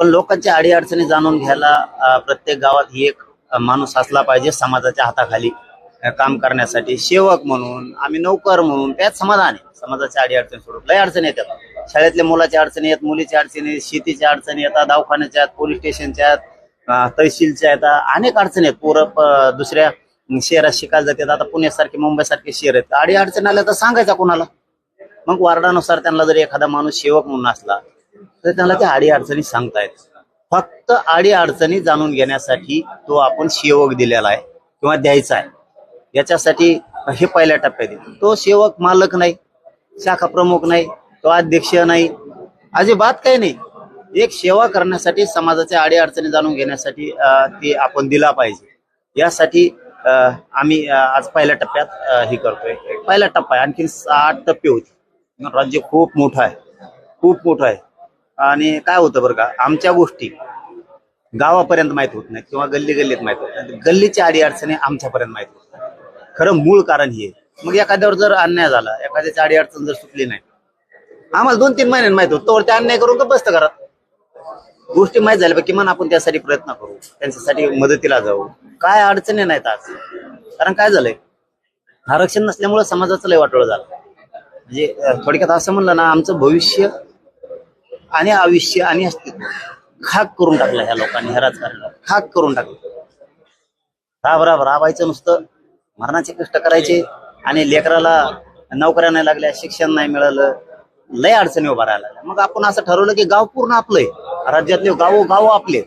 पण लोकांच्या अडीअडचणी जाणून घ्यायला प्रत्येक गावात ही एक माणूस असला पाहिजे समाजाच्या हाताखाली काम करण्यासाठी. सेवक म्हणून आम्ही नोकर म्हणून त्यात समाधान आहे. समाजाच्या अडीअडचणी सोडून लय अडचणी येतात. शाळेतल्या मुलाच्या अडचणी येत मुलीच्या अडचणी शेतीच्या अडचणी येतात दवाखान्याच्या आहेत पोलीस स्टेशनच्या आहेत तहसीलच्या येतात अनेक अडचणी आहेत. पोरं दुसऱ्या शहरात शिकायला जातात. आता पुण्यासारखे मुंबईसारखे शहर आहेत. अडीअडचणी आल्या तर सांगायचा कोणाला? मग वार्डानुसार त्यांना जर एखादा माणूस सेवक म्हणून असला तर त्याला त्या अडीअडचणी सांगतायत. फक्त अडीअडचणी जाणून घेण्यासाठी तो आपण सेवक दिलेला आहे किंवा द्यायचा आहे. याच्यासाठी हे पहिल्या टप्प्यात तो सेवक मालक नाही शाखा प्रमुख नाही तो अध्यक्ष नाही अजिबात काही नाही. एक सेवा करण्यासाठी समाजाच्या अडीअडचणी जाणून घेण्यासाठी ते आपण दिला पाहिजे. यासाठी आम्ही आज पहिल्या टप्प्यात हे करतोय. पहिला टप्पा आहे. आणखी आठ टप्पे होते राज्य खूप मोठं आहे. खूप मोठं आहे. आणि काय होतं बरं का आमच्या गोष्टी गावापर्यंत माहीत होत नाहीत किंवा गल्ली गल्लीत माहीत होत नाहीत. गल्लीच्या अडीअडचणी आमच्यापर्यंत माहीत होत खरं मूळ कारण हे. मग एखाद्यावर जर अन्याय झाला एखाद्याची अडीअडचण जर सुटली नाही आम्हाला दोन तीन महिन्यांनी माहीत होत तोवर ते अन्याय करून का बसतं घरात. गोष्टी माहीत झाल्या किमान आपण त्यासाठी प्रयत्न करू त्यांच्यासाठी मदतीला जाऊ. काय अडचणी नाहीत आज. कारण काय झालंय? आरक्षण नसल्यामुळे समाजाचं लय वाटोळ झालं. म्हणजे थोडक्यात असं म्हणलं ना आमचं भविष्य आणि आयुष्य आणि अस्तित्व खाक करून टाकलं ह्या लोकांनी ह्या राजकारणाला. खाक करून टाकलं. राब राब राबायचं नुसतं मरणाचे कष्ट करायचे आणि लेकराला नोकऱ्या नाही लागल्या शिक्षण नाही मिळालं लय अडचणी उभा राहायला लागल्या. मग आपण असं ठरवलं की गाव पूर्ण आपलंय. राज्यातले गाव गाव आपले.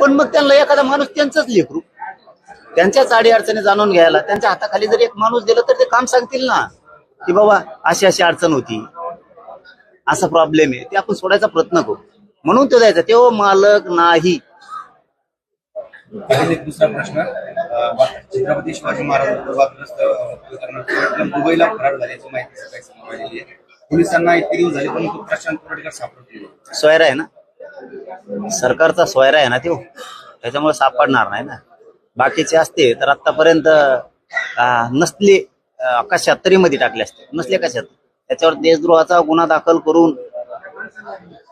पण मग त्यांना एखादा माणूस त्यांचंच लेकरू. त्यांच्याच अडी अडचणी जाणून घ्यायला त्यांच्या हाताखाली जर एक माणूस दिलं तर ते काम सांगतील ना की बाबा अशी अशी अडचण होती. असा प्रॉब्लेम आहे. ते आपण सोडायचा प्रयत्न करू. म्हणून तो द्यायचा तो मालक नाही. एक दुसरा प्रश्न छत्रपती शिवाजी महाराज दुबईला फरार झाल्याची माहिती पोलिसांना इतके दिवस झाले परंतु प्रशांत कोरडकर सापडत सोयरा आहे ना? सरकारचा सोयरा आहे ना तो? त्याच्यामुळे सापडणार नाही ना. बाकीचे असते तर आतापर्यंत नसले अं, कशात तरी मध्ये टाकले असते. नसले कशात? त्याच्यावर देशद्रोहाचा गुन्हा दाखल करून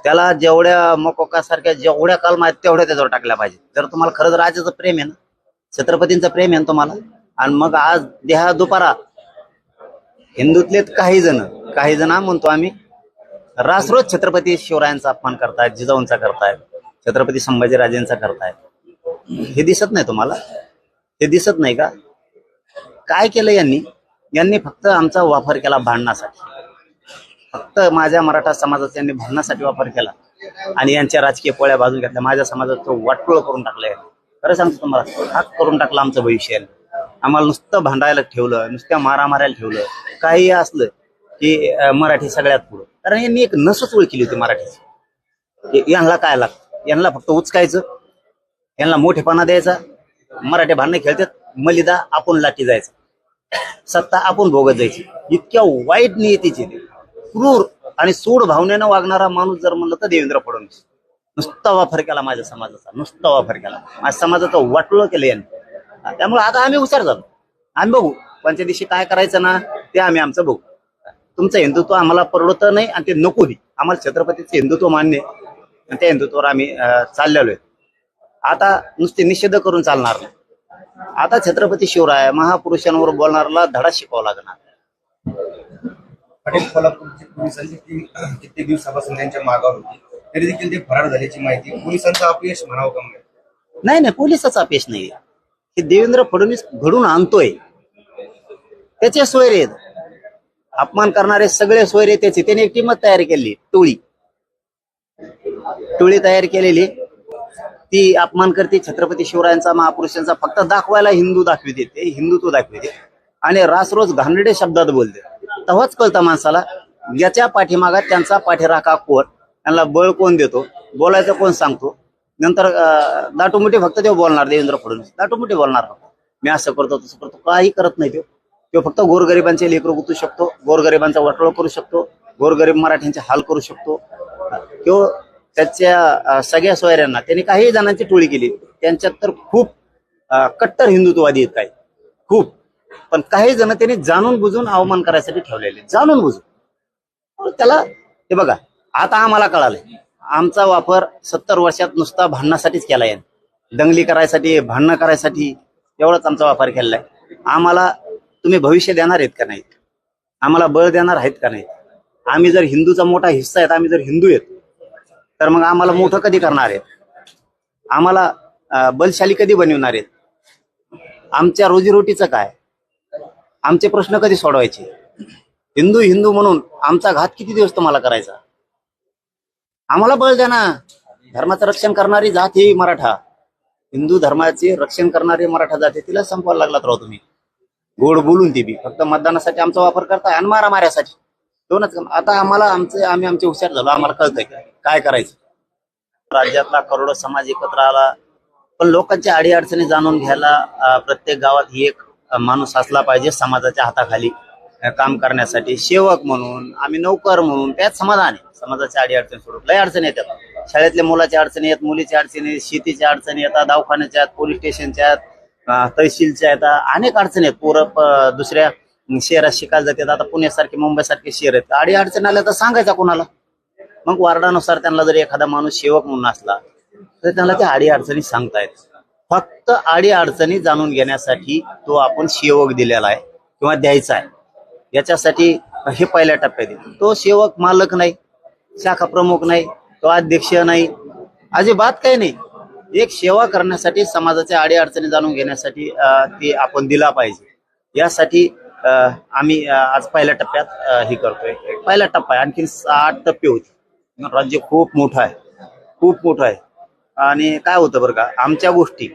त्याला जेवढ्या मकोकासारख्या जेवढ्या कलम आहेत तेवढ्या त्याच्यावर टाकल्या पाहिजे जर तुम्हाला खरंच राजाचं प्रेम आहे ना छत्रपतींचं प्रेम आहे ना तुम्हाला आणि मग आज देहा दुपारा हिंदूतलेत काही जण काही जण म्हणतो आम्ही रासरोज छत्रपती शिवरायांचा अपमान करतायत जिजाऊंचा करतायत छत्रपती संभाजीराजेंचा करतायत. हे दिसत नाही तुम्हाला? हे दिसत नाही का? काय केलं यांनी? यांनी फक्त आमचा वापर केला भांडणासाठी. फक्त माझ्या मराठा समाजाचा यांनी भांडणासाठी वापर केला. आणि यांच्या राजकीय पोळ्या बाजून घेतल्या. माझ्या समाजाचं वाटोळ करून टाकलंय. खरं सांगतो तुम्हाला हाक करून टाकला आमचं भविष्य. आम्हाला नुसतं भांडायला ठेवलं नुसत्या मारा मारायला ठेवलं. काही असलं की मराठी सगळ्यात पुढं. कारण यांनी एक नसच केली होती मराठीची. यांना काय लागतं? यांना फक्त उचकायचं यांना मोठेपणा द्यायचा मराठी भांडणे खेळतात मलिदा आपण लाठी जायचं. सत्ता आपण भोगत जायची. इतक्या वाईट नियतीची. क्रूर आणि सूड भावनेनं वागणारा माणूस जर म्हणलं तर देवेंद्र फडणवीस. नुसता वापर केला माझ्या समाजाचा नुसता वापर केला. माझ्या समाजाचं वाटलं केलं यांनी. त्यामुळे आता आम्ही हुशार झालो. आम्ही बघू. पंच्या दिवशी काय करायचं ना ते आम्ही आमचं बघू. तुमचं हिंदुत्व आम्हाला परवडत नाही आणि ते नको दे आम्हाला छत्रपतीचं हिंदुत्व मान्य आणि त्या हिंदुत्वावर आम्ही चाललेलो आहे. आता नुसते निषेध करून चालणार नाही. आता छत्रपती शिवराय महापुरुषांवर बोलणाऱ्याला धडा शिकावा लागणार. पटेल कोल्हापूरची पोलिसांची टीम कित्येक दिवसापासून त्यांच्या मागावर होती. तरी देखील ते फरार झाल्याची माहिती पोलिसांचं अपयश म्हणावं का म्हणजे नाही नाही पोलिसाचा अपेश नाही हे देवेंद्र फडणवीस घडून आणतोय. त्याचे सोयरे आहेत. अपमान करणारे सगळे सोयरे त्याचे. त्याने एक टीमच तयार केली टोळी. टोळी तयार केलेली. ती अपमान करते छत्रपती शिवरायांचा महापुरुषांचा. फक्त दाखवायला हिंदू दाखविते ते हिंदुत्व दाखविते आणि रासरोज घाणेरडे शब्दात बोलते. तेव्हाच कळतं माणसाला याच्या पाठीमागा त्यांचा पाठीराखा कोण? त्यांना बळ कोण देतो? बोलायचं कोण सांगतो? नंतर अं, फक्त ते बोलणार देवेंद्र फडणवीस. दाटूमुठी बोलणार मी असं करतो तसं करतो. काही करत नाही तो. फक्त गोरगरिबांचे लेकर गुतू शकतो गोरगरिबांचा वाटोळ करू शकतो गोरगरीब मराठ्यांचे हाल करू शकतो. तो त्याच्या सगळ्या सोयऱ्यांना त्यांनी काही जणांची टोळी केली. त्यांच्यात तर खूप कट्टर हिंदुत्ववादी आहेत काही. खूप. पण काही जण त्यांनी जाणून बुजून अवमान करायसाठी ठेवलेले जाणून बुजून. त्याला हे बघा आता आम्हाला कळालंय. आमचा वापर सत्तर वर्षात नुसता भांडणासाठीच केला आहे दंगली करायसाठी भांडणं करायसाठी एवढाच आमचा वापर केलेला आहे. आम्हाला तुम्ही भविष्य देणार आहेत का नाही आम्हाला बळ देणार आहेत का नाही आम्ही जर हिंदूचा मोठा हिस्सा आहेत आम्ही जर हिंदू आहेत तर मग आम्हाला मोठं कधी करणार आहेत? आम्हाला बलशाली कधी बनवणार आहेत? आमच्या रोजीरोटीचं काय? आमचे प्रश्न कधी सोडवायचे? हिंदू हिंदू म्हणून आमचा घात किती दिवस तुम्हाला करायचा? आम्हाला बळ द्या ना. धर्माचं रक्षण करणारी जात ही मराठा. हिंदू धर्माचे रक्षण करणारी मराठा जात आहे तिला संपवायला लागलात राव तुम्ही. गोड बोलून ती बी. फक्त मतदानासाठी आमचा वापर करताय आणि मारा माऱ्यासाठी. दोनच आता आम्हाला आमचे आम्ही आमचे हुशार झालो. आम्हाला कळतंय. काय करायचं? राज्यातला करोडो समाज एकत्र आला. पण लोकांच्या अडीअडचणी जाणून घ्यायला प्रत्येक गावात ही एक माणूस असला पाहिजे समाजाच्या हाताखाली काम करण्यासाठी. सेवक म्हणून आम्ही नोकर म्हणून त्यात समाधान आहे. समाजाच्या अडीअडचणी सोडून. लय अडचणी येतात. शाळेतल्या मुलाच्या अडचणी येत मुलीच्या अडचणी आहेत शेतीच्या अडचणी येतात दवाखान्याच्या आहेत पोलीस स्टेशनच्या आहेत तहसीलच्या येतात अनेक अडचणी आहेत पोरं दुसऱ्या शहरात शिकायला जातात. आता पुण्यासारखे मुंबईसारखे शहर आहेत. आडी अडचण आल्या तर सांगायचा कोणाला? मग वार्डानुसार त्यांना जर एखादा माणूस सेवक म्हणून असला तर त्यांना त्या अडी अडचणी सांगतायत फक्त आडी अडचणी जाणून घेण्यासाठी तो आपण सेवक दिलेला आहे किंवा द्यायचा आहे. याच्यासाठी हे पहिल्या टप्प्यात येतो. तो सेवक मालक नाही शाखा प्रमुख नाही तो अध्यक्ष नाही अजिबात काही नाही. एक सेवा करण्यासाठी समाजाच्या आडी अडचणी जाणून घेण्यासाठी ते आपण दिला पाहिजे. यासाठी आम्ही आज पहिल्या टप्प्यात हे करतोय. पहिला टप्पा आहे. आणखी आठ टप्पे होते राज्य खूप मोठं आहे. खूप मोठं आहे. आणि काय होतं बरं का आमच्या गोष्टी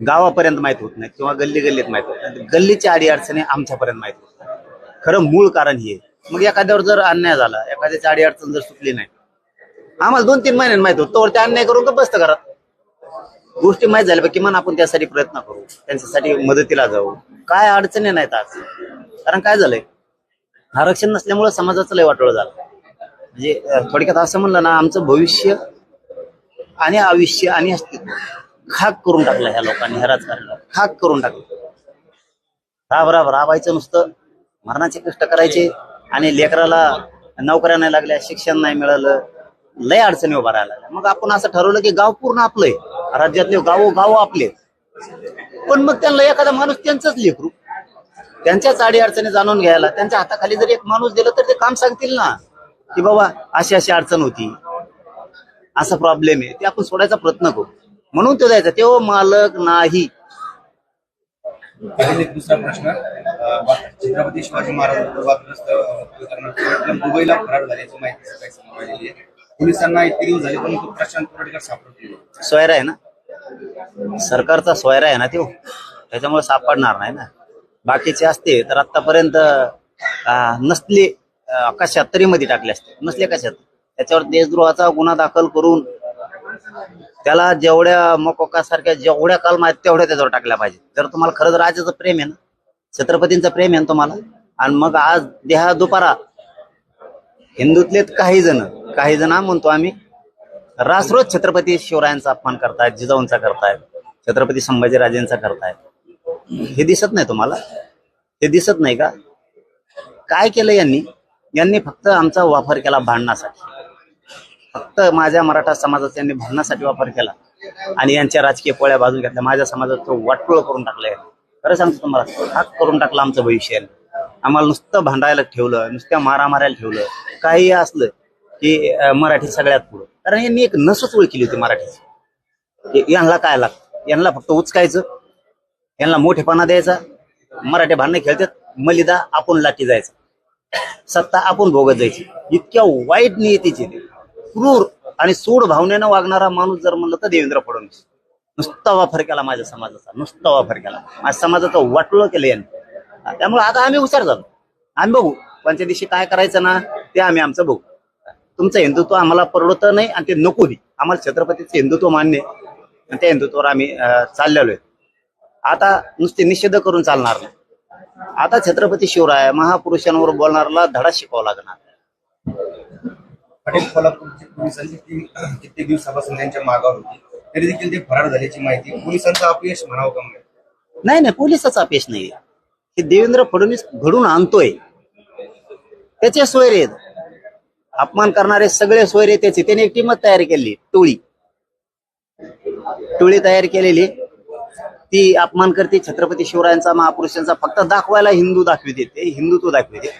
गावापर्यंत माहीत होत नाहीत किंवा गल्ली गल्लीत माहीत होत नाही गल्लीच्या अडीअडचणी आमच्यापर्यंत माहीत होत नाहीत. खरं मूळ कारण हे. मग एखाद्यावर जर अन्याय झाला एखाद्याची अडीअडचण जर सुटली नाही आम्हाला दोन तीन महिन्यांनी माहीत होत तोवर ते अन्याय करून तर बसतं घरात. गोष्टी माहीत झाल्या पाहिजे किमान आपण त्यासाठी प्रयत्न करू त्यांच्यासाठी मदतीला जाऊ. काय अडचणी नाहीत आज. कारण काय झालंय? आरक्षण नसल्यामुळे समाजाचं लय वाटोळ झालं. म्हणजे थोडक्यात असं म्हणलं ना आमचं भविष्य आणि आयुष्य आणि अस्तित्व खाक करून टाकलं ह्या लोकांनी ह्या राजकारणाला. खाक करून टाकलं. राब राब राबायचं नुसतं मरणाचे कष्ट करायचे आणि लेकराला नोकऱ्या नाही लागल्या शिक्षण नाही मिळालं लय अडचणी उभा राहिला लागल्या. मग आपण असं ठरवलं की गाव पूर्ण आपलंय राज्यातले गावो गाव आपले पण मग त्यांना एखादा माणूस त्यांचंच लेकरू. त्यांच्याच आडी अडचणी जाणून घ्यायला त्यांच्या हाताखाली जर एक माणूस दिलं तर ते काम सांगतील ना की बाबा अशी अशी अडचण होती. असा प्रॉब्लेम आहे. ते आपण सोडायचा प्रयत्न करू. म्हणून तो द्यायचा तो मालक नाही. एक दुसरा प्रश्न. छत्रपती शिवाजी महाराज दुबईला फरार झाल्याची माहिती पोलिसांना इतके दिवस झाले पण प्रशांत पडळकर सापडत सोयरा आहे ना? सरकारचा सोयरा आहे ना तो? त्याच्यामुळे सापडणार नाही ना? बाकीचे असते तर आतापर्यंत नसले अं, कशात तरी मध्ये टाकले असते. नसले कशात? त्याच्यावर देशद्रोहाचा गुन्हा दाखल करून त्याला जेवढ्या मकोकासारख्या जेवढ्या कलम आहेत तेवढ्या त्याच्यावर टाकल्या पाहिजे जर तुम्हाला खरंच राजाचं प्रेम आहे ना छत्रपतींचं प्रेम आहे ना तुम्हाला आणि मग आज देहा दुपारा हिंदूतले काही जण काही जण म्हणतो आम्ही रासरोज छत्रपती शिवरायांचा अपमान करतायत जिजाऊंचा करतायत छत्रपती संभाजीराजेंचा करतायत. हे दिसत नाही तुम्हाला? हे दिसत नाही का? काय केलं यांनी? यांनी फक्त आमचा वापर केला भांडणासाठी. फक्त माझ्या मराठा समाजाचा यांनी भांडणासाठी वापर केला. आणि यांच्या राजकीय पोळ्या बाजून घेतल्या. माझ्या समाजाचं वाटोळ करून टाकलंय खरं सांगतो तुम्हाला हात करून टाकलं आमचं भविष्य आम्हाला नुसतं भांडायला ठेवलं नुसत्या मारा मारायला ठेवलं. काही असलं की मराठी सगळ्यात पुढं. कारण यांनी एक नसच केली होती मराठीची. यांना काय लागतं? यांना फक्त उचकायचं यांना मोठेपणा द्यायचा मराठी भांडणे खेळतात मलिदा आपण लाठी जायचं. सत्ता आपण भोगत जायची. इतक्या वाईट नियतीचे. क्रूर आणि सूड भावनेनं वागणारा माणूस जर म्हणलं तर देवेंद्र फडणवीस. नुसता वापर केला माझ्या समाजाचा नुसता वापर केला. माझ्या समाजाचं वाटोळं केलं यांनी. त्यामुळे आता आम्ही हुशार झालो. आम्ही बघू. पंच्या दिवशी काय करायचं ना ते आम्ही आमचं बघू. तुमचं हिंदुत्व आम्हाला परवडत नाही आणि ते नको दे आम्हाला छत्रपतीचं हिंदुत्व मान्य आणि त्या हिंदुत्वावर आम्ही चाललेलो आहे. आता नुसते निषेध करून चालणार नाही. आता छत्रपती शिवराय महापुरुषांवर बोलणाऱ्याला धडा शिकावा लागणार. हॉटेल कोल्हापूरची पोलिसांची टीम कित्येक दिवसापासून त्यांच्या मागावर होती. तरी देखील ते फरार झाल्याची माहिती पोलिसांचं अपयश म्हणावं का म्हणजे नाही नाही पोलिसाचं अपयश नाही हे देवेंद्र फडणवीस घडून आणतोय. त्याचे सोयरे आहेत. अपमान करणारे सगळे सोयरे त्याचे. त्याने एक टीमच तयार केली टोळी. टोळी तयार केलेली. ती अपमान करते छत्रपती शिवरायांचा महापुरुषांचा फक्त दाखवायला हिंदू दाखविते ते हिंदुत्व दाखविते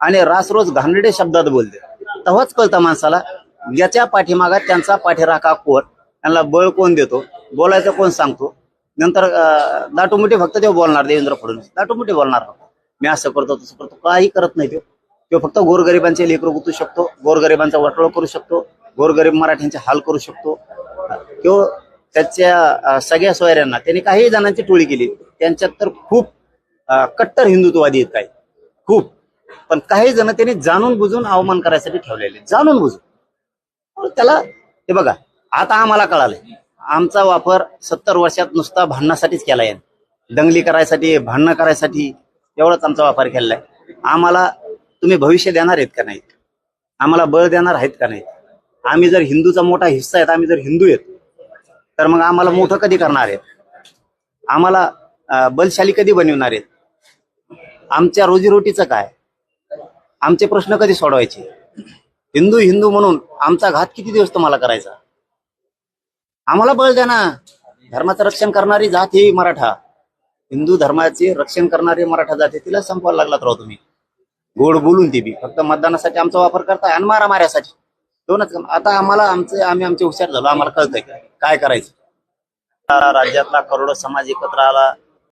आणि रासरोज घाणेरडे शब्दात बोलते. तेव्हाच कळतं माणसाला याच्या पाठीमागा त्यांचा पाठीराखा कोण त्यांना बळ कोण देतो बोलायचं कोण सांगतो? नंतर अं, दाटूमुठी फक्त देव बोलणार देवेंद्र फडणवीस. दाटूमुठी बोलणार मी असं करतो तसं करतो काही करत नाही तो. तो फक्त गोरगरिबांचे लेकर गुतू शकतो गोरगरिबांचा वाटोळ करू शकतो गोरगरीब मराठ्यांचे हाल करू शकतो. तो त्याच्या सगळ्या सोयऱ्यांना त्यांनी काही जणांची टोळी केली. त्यांच्यात तर खूप कट्टर हिंदुत्ववादी आहेत काही. खूप. पण काही जण त्यांनी जाणून बुजून अवमान करायसाठी ठेवलेले जाणून बुजून. त्याला हे बघा आता आम्हाला कळालंय. आमचा वापर सत्तर वर्षात नुसता भांडणासाठीच केला आहे. दंगली करायसाठी भांडणं करायसाठी एवढाच आमचा वापर केलेला आहे. आम्हाला तुम्ही भविष्य देणार आहेत का नाहीत? आम्हाला बळ देणार आहेत का नाही आम्ही जर हिंदूचा मोठा हिस्सा आहेत आम्ही जर हिंदू आहेत तर मग आम्हाला मोठं कधी करणार आहेत? आम्हाला बलशाली कधी बनवणार आहेत? आमच्या रोजीरोटीचं काय? आमचे प्रश्न कधी सोडवायचे? हिंदू हिंदू म्हणून आमचा घात किती दिवस तुम्हाला करायचा? आम्हाला बळ द्या ना. धर्माचं रक्षण करणारी जात ही मराठा. हिंदू धर्माचे रक्षण करणारी मराठा जात आहे तिला संपवायला लागलात राव तुम्ही. गोड बोलून ती बी. फक्त मतदानासाठी आमचा वापर करताय आणि मारा माऱ्यासाठी दोनच काम आता आम्हाला आमचे आम्ही आमचे हुशार झालो. आम्हाला कळतंय. काय काय करायचं राज्यातला करोडो समाज एकत्र आला.